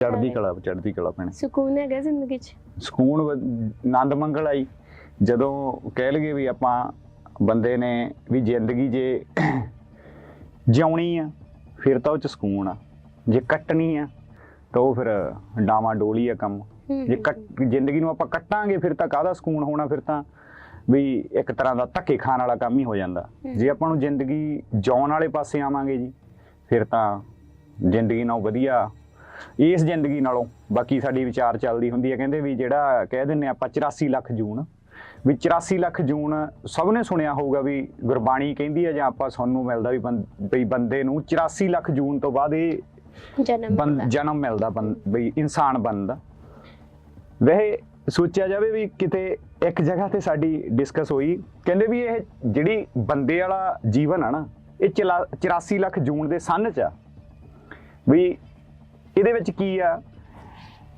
ਚੜ੍ਹਦੀ ਕਲਾ ਚੜ੍ਹਦੀ ਕਲਾ ਭੈਣੇ। ਸਕੂਨ ਹੈਗਾ ਜ਼ਿੰਦਗੀ 'ਚ। ਸਕੂਨ ਵ- ਆਨੰਦ ਮੰਗਲ ਆਈ। ਜਦੋਂ ਕਹਿ ਲਈਏ ਵੀ ਆਪਾਂ ਬੰਦੇ ਨੇ ਵੀ ਜ਼ਿੰਦਗੀ ਜੇ ਜਿਉਣੀ ਆ ਫਿਰ ਤਾਂ ਉਹ ਚ ਸਕੂਨ ਆ। ਜੇ ਕੱਟਣੀ ਆ ਤਾਂ ਉਹ ਫਿਰ ਡਾਵਾਂ ਡੋਲੀ ਆ ਕੰਮ। ਹੂੰ, ਜੇ ਕੱਟ ਜ਼ਿੰਦਗੀ ਨੂੰ ਆਪਾਂ ਕੱਟਾਂਗੇ ਫਿਰ ਤਾਂ ਕਾਹਦਾ ਸਕੂਨ ਹੋਣਾ? ਫਿਰ ਤਾਂ ਵੀ ਇੱਕ ਤਰ੍ਹਾਂ ਦਾ ਧੱਕੇ ਖਾਣ ਵਾਲਾ ਕੰਮ ਹੀ ਹੋ ਜਾਂਦਾ। ਹੂੰ। ਜੇ ਆਪਾਂ ਨੂੰ ਜ਼ਿੰਦਗੀ ਜਿਉਣ ਵਾਲੇ ਪਾਸੇ ਆਵਾਂਗੇ ਜੀ ਫਿਰ ਤਾਂ ਜ਼ਿੰਦਗੀ ਨਾਲੋਂ ਵਧੀਆ ਇਸ ਜ਼ਿੰਦਗੀ ਨਾਲੋਂ ਬਾਕੀ ਸਾਡੀ ਵਿਚਾਰ ਚੱਲਦੀ ਹੁੰਦੀ ਹੈ। ਕਹਿੰਦੇ ਵੀ ਜਿਹੜਾ ਕਹਿ ਦਿੰਨੇ ਆਪਾਂ 84 ਲੱਖ ਜੂਨ ਵੀ 84 ਲੱਖ ਜੂਨ ਸਭ ਨੇ ਸੁਣਿਆ ਹੋਊਗਾ ਵੀ ਗੁਰਬਾਣੀ ਕਹਿੰਦੀ ਹੈ ਜਾਂ ਆਪਾਂ ਸੁਣਨ ਨੂੰ ਮਿਲਦਾ ਵੀ ਬੰ- ਵੀ ਬੰਦੇ ਨੂੰ 84 ਲੱਖ ਜੂਨ ਤੋਂ ਬਾਅਦ ਇਹ ਜਨਮ। ਜਨਮ ਮਿਲਦਾ ਬਈ ਇਨਸਾਨ ਬਣਦਾ। ਵੈਸੇ ਸੋਚਿਆ ਜਾਵੇ ਵੀ ਕਿਤੇ ਇੱਕ ਜਗ੍ਹਾ ਤੇ ਸਾਡੀ ਡਿਸਕਸ ਹੋਈ ਕਹਿੰਦੇ ਵੀ ਇਹ ਜਿਹੜੀ ਬੰਦੇ ਵਾਲਾ ਜੀਵਨ ਆ ਨਾ ਇਹ ਚਲਾ- 84 ਲੱਖ ਜੂਨ ਦੇ ਸੰਨ ਚ ਆ। ਵੀ ਇਹਦੇ ਵਿੱਚ ਕੀ ਆ?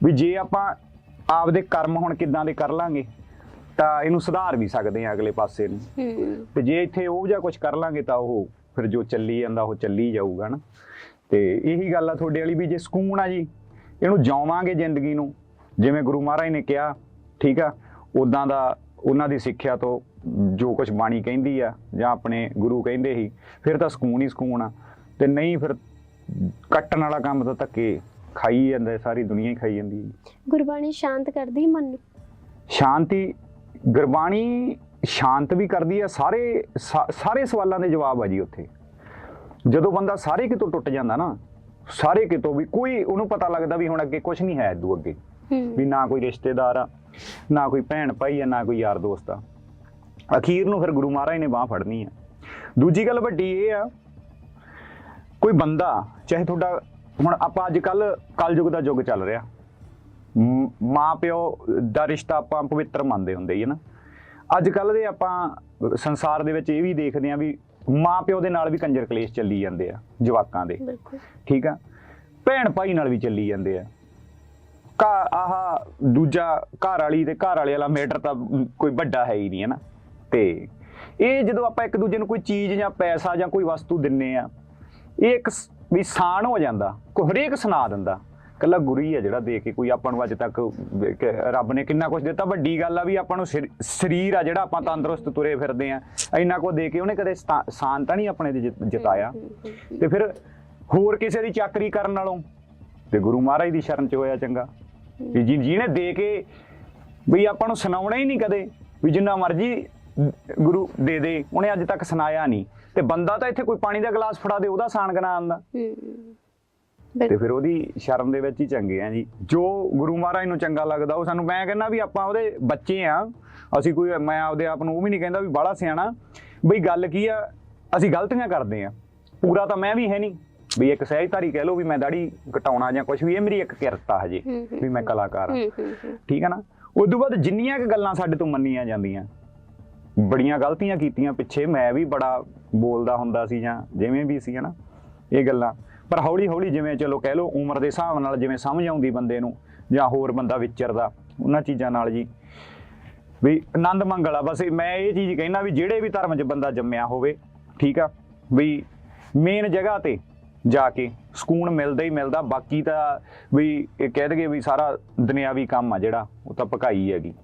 ਵੀ ਜੇ ਆਪਾਂ ਆਪਦੇ ਕਰਮ ਹੁਣ ਕਿੱਦਾਂ ਦੇ ਕਰ ਲਾਂਗੇ ਤਾਂ ਇਹਨੂੰ ਸੁਧਾਰ ਵੀ ਸਕਦੇ ਆ ਅਗਲੇ ਪਾਸੇ ਨੂੰ। ਤੇ ਜੇ ਇੱਥੇ ਉਹ ਜਾਂ ਕੁਝ ਕਰ ਲਾਂਗੇ ਤਾਂ ਉਹ ਫਿਰ ਜੋ ਚੱਲੀ ਜਾਂਦਾ ਉਹ ਚੱਲੀ ਜਾਊਗਾ ਨਾ। ਤੇ ਇਹੀ ਗੱਲ ਆ ਤੁਹਾਡੇ ਵਾਲੀ ਵੀ ਜੇ ਸਕੂਨ ਆ ਜੀ ਇਹਨੂੰ ਜਿਉਵਾਂਗੇ ਜ਼ਿੰਦਗੀ ਨੂੰ। ਜਿਵੇਂ ਗੁਰੂ ਮਹਾਰਾਜ ਨੇ ਕਿਹਾ ਠੀਕ ਆ ਉਦਾਂ ਦਾ ਉਹਨਾਂ ਦੀ ਸਿੱਖਿਆ ਤੋਂ ਜੋ ਕੁਝ ਬਾਣੀ ਕਹਿੰਦੀ ਆ ਜਾਂ ਆਪਣੇ ਗੁਰੂ ਕਹਿੰਦੇ ਸੀ ਫਿਰ ਤਾਂ ਸਕੂਨ ਹੀ ਸਕੂਨ ਆ। ਤੇ ਨਹੀਂ ਫਿਰ ਕੱਟਣ ਵਾਲਾ ਕੰਮ ਤਾਂ ਧੱਕੇ ਖਾਈ ਜਾਂਦਾ ਸਾਰੀ ਦੁਨੀਆ ਹੀ ਖਾਈ ਜਾਂਦੀ ਹੈ ਗੁਰਬਾਣੀ ਸ਼ਾਂਤ ਕਰਦੀ ਮਨ ਨੂੰ? ਸ਼ਾਂਤੀ ਗੁਰਬਾਣੀ ਸ਼ਾਂਤ ਵੀ ਕਰਦੀ ਹੈ ਸਾਰੇ ਸਾ- ਸਾਰੇ ਸਵਾਲਾਂ ਦੇ ਜਵਾਬ ਆ ਜੀ ਉੱਥੇ। ਜਦੋਂ ਬੰਦਾ ਸਾਰੇ ਕਿਤੋਂ ਟੁੱਟ ਜਾਂਦਾ ਨਾ ਸਾਰੇ ਕਿਤੋਂ ਵੀ ਕੋਈ ਉਹਨੂੰ ਪਤਾ ਲੱਗਦਾ ਵੀ ਹੁਣ ਅੱਗੇ ਕੁਝ ਨਹੀਂ ਹੈ ਇਦੋਂ ਅੱਗੇ। ਵੀ ਹੂੰ ਨਾ ਕੋਈ ਰਿਸ਼ਤੇਦਾਰ ਆ ਨਾ ਕੋਈ ਭੈਣ ਭਾਈ ਆ ਨਾ ਕੋਈ ਯਾਰ ਦੋਸਤ ਆ। ਅਖੀਰ ਨੂੰ ਫਿਰ ਗੁਰੂ ਮਹਾਰਾਜ ਨੇ ਬਾਹ ਫੜਨੀ ਆ। ਦੂਜੀ ਗੱਲ ਵੱਡੀ ਇਹ ਆ ਕੋਈ ਬੰਦਾ ਚਾਹੇ ਤੁਹਾਡਾ ਹੁਣ ਆਪਾਂ ਅੱਜ ਕੱਲ ਕਲਯੁਗ ਦਾ ਯੁੱਗ ਚੱਲ ਰਿਹਾ। ਮ- ਪਿਓ ਦਾ ਰਿਸ਼ਤਾ ਆਪਾਂ ਪਵਿੱਤਰ ਮੰਨਦੇ ਹੁੰਦੇ ਹੀ ਨਾ। ਅੱਜ ਕੱਲ ਦੇ ਆਪਾਂ ਸੰਸਾਰ ਦੇ ਵਿੱਚ ਇਹ ਵੀ ਦੇਖਦੇ ਆ ਵੀ ਮਾਂ ਪਿਓ ਦੇ ਨਾਲ ਵੀ ਕੰਜਰ ਕਲੇਸ਼ ਚੱਲੀ ਜਾਂਦੇ ਆ ਜਵਾਕਾਂ ਦੇ। ਠੀਕ ਆ? ਭੈਣ ਭਾਈ ਨਾਲ ਵੀ ਚੱਲੀ ਜਾਂਦੇ ਆ। ਕਾ ਆਹ ਦੂਜਾ ਘਰ ਵਾਲੀ ਤੇ ਘਰ ਵਾਲੇ ਵਾਲਾ ਮੈਟਰ ਤਾਂ ਕੋਈ ਵੱਡਾ ਹੈ ਹੀ ਨਹੀਂ ਹੈ ਨਾ। ਤੇ ਇਹ ਜਦੋਂ ਆਪਾਂ ਇੱਕ ਦੂਜੇ ਨੂੰ ਕੋਈ ਚੀਜ਼ ਜਾਂ ਪੈਸਾ ਜਾਂ ਕੋਈ ਵਸਤੂ ਦਿੰਨੇ ਆ ਇਹ ਇੱਕ ਵੀ ਸਾਨ ਹੋ ਜਾਂਦਾ ਕੋਈ ਹਰੇਕ ਸੁਣਾ ਦਿੰਦਾ। ਕੱਲਾ ਗੁਰੂ ਹੀ ਆ ਜਿਹੜਾ ਦੇ ਕੇ ਕੋਈ ਆਪਾਂ ਨੂੰ ਅੱਜ ਤੱਕ ਕਿ ਰੱਬ ਨੇ ਕਿੰਨਾ ਕੁਝ ਦਿੱਤਾ। ਵੱਡੀ ਗੱਲ ਆ ਵੀ ਆਪਾਂ ਨੂੰ ਸਰੀ- ਸਰੀਰ ਆ ਜਿਹੜਾ ਆਪਾਂ ਤੰਦਰੁਸਤ ਤੁਰੇ ਫਿਰਦੇ ਆ। ਇੰਨਾ ਕੁਝ ਦੇ ਕੇ ਉਹਨੇ ਕਦੇ ਸਤਾ- ਸਾਨ ਤਾਂ ਨਹੀਂ ਆਪਣੇ ਜਿ- ਜਿਤਾਇਆ। ਤੇ ਫਿਰ ਹੋਰ ਕਿਸੇ ਦੀ ਚਾਕਰੀ ਕਰਨ ਨਾਲੋਂ ਤੇ ਗੁਰੂ ਮਹਾਰਾਜ ਦੀ ਸ਼ਰਨ ਚ ਹੋਇਆ ਚੰਗਾ। ਵੀ ਜੀ ਜਿਹਨੇ ਦੇ ਕੇ ਵੀ ਆਪਾਂ ਨੂੰ ਸੁਣਾਉਣਾ ਹੀ ਨਹੀਂ ਕਦੇ ਵੀ ਜਿੰਨਾ ਮਰਜ਼ੀ ਗੁਰੂ ਦੇ ਦੇ ਉਹਨੇ ਅੱਜ ਤੱਕ ਸੁਣਾਇਆ ਨਹੀਂ। ਤੇ ਬੰਦਾ ਤਾਂ ਇੱਥੇ ਕੋਈ ਪਾਣੀ ਦਾ ਗਲਾਸ ਫੜਾ ਦੇ ਉਹਦਾ ਸਾਨ ਗਨਾ ਆਂਦਾ ਤੇ ਫਿਰ ਉਹਦੀ ਸ਼ਰਨ ਦੇ ਵਿੱਚ ਹੀ ਚੰਗੇ ਆ ਜੀ। ਜੋ ਗੁਰੂ ਮਹਾਰਾਜ ਨੂੰ ਚੰਗਾ ਲੱਗਦਾ ਉਹ ਸਾਨੂੰ ਮੈਂ ਕਹਿੰਦਾ ਵੀ ਆਪਾਂ ਉਹਦੇ ਬੱਚੇ ਆ। ਅਸੀਂ ਕੋਈ ਮੈਂ ਆਪਦੇ ਆਪ ਨੂੰ ਉਹ ਵੀ ਨਹੀਂ ਕਹਿੰਦਾ ਵੀ ਬਾਹਲਾ ਸਿਆਣਾ। ਬਈ ਗੱਲ ਕੀ ਆ? ਅਸੀਂ ਗਲਤੀਆਂ ਕਰਦੇ ਆ। ਪੂਰਾ ਤਾਂ ਮੈਂ ਵੀ ਹੈ ਨਹੀਂ। ਵੀ ਇੱਕ ਸਹਿਜਧਾਰੀ ਕਹਿ ਲਓ ਵੀ ਮੈਂ ਦਾੜੀ ਕਟਾਉਣਾ ਜਾਂ ਕੁਝ ਵੀ ਇਹ ਮੇਰੀ ਇੱਕ ਕਿਰਤ ਆ ਹਜੇ ਵੀ ਮੈਂ ਕਲਾਕਾਰ ਆ। ਠੀਕ ਹੈ ਨਾ? ਉਸ ਤੋਂ ਬਾਅਦ ਜਿੰਨੀਆਂ ਕੁ ਗੱਲਾਂ ਸਾਡੇ ਤੋਂ ਮੰਨੀਆਂ ਜਾਂਦੀਆਂ। ਬੜੀਆਂ ਗਲਤੀਆਂ ਕੀਤੀਆਂ ਪਿੱਛੇ, ਮੈਂ ਵੀ ਬੜਾ ਬੋਲਦਾ ਹੁੰਦਾ ਸੀ ਜਾਂ ਜਿਵੇਂ ਵੀ ਸੀ, ਹਨਾ? ਇਹ ਗੱਲਾਂ। ਪਰ ਹੌਲੀ ਹੌਲੀ ਜਿਵੇਂ ਚਲੋ ਕਹਿ ਲਓ, ਉਮਰ ਦੇ ਹਿਸਾਬ ਨਾਲ ਜਿਵੇਂ ਸਮਝ ਆਉਂਦੀ ਬੰਦੇ ਨੂੰ ਜਾਂ ਹੋਰ ਬੰਦਾ ਵਿਚਰਦਾ, ਉਹਨਾਂ ਚੀਜ਼ਾਂ ਨਾਲ ਜੀ। ਵੀ ਆਨੰਦ ਮੰਗਲ ਆ, ਬਸ ਮੈਂ ਇਹ ਚੀਜ਼ ਕਹਿਣਾ ਵੀ ਜਿਹੜੇ ਵੀ ਧਰਮ 'ਚ ਬੰਦਾ ਜੰਮਿਆ ਹੋਵੇ, ਠੀਕ ਆ? ਵੀ ਮੇਨ ਜਗ੍ਹਾ ਤੇ ਜਾ ਕੇ ਸਕੂਨ ਮਿਲਦਾ ਹੀ ਮਿਲਦਾ, ਬਾਕੀ ਤਾਂ ਵੀ ਇਹ ਕਹਿ ਦਗੇ ਵੀ ਸਾਰਾ ਦੁਨਿਆਵੀ ਕੰਮ ਆ ਜਿਹੜਾ, ਉਹ ਤਾਂ ਪਕਾਈ ਹੈਗੀ।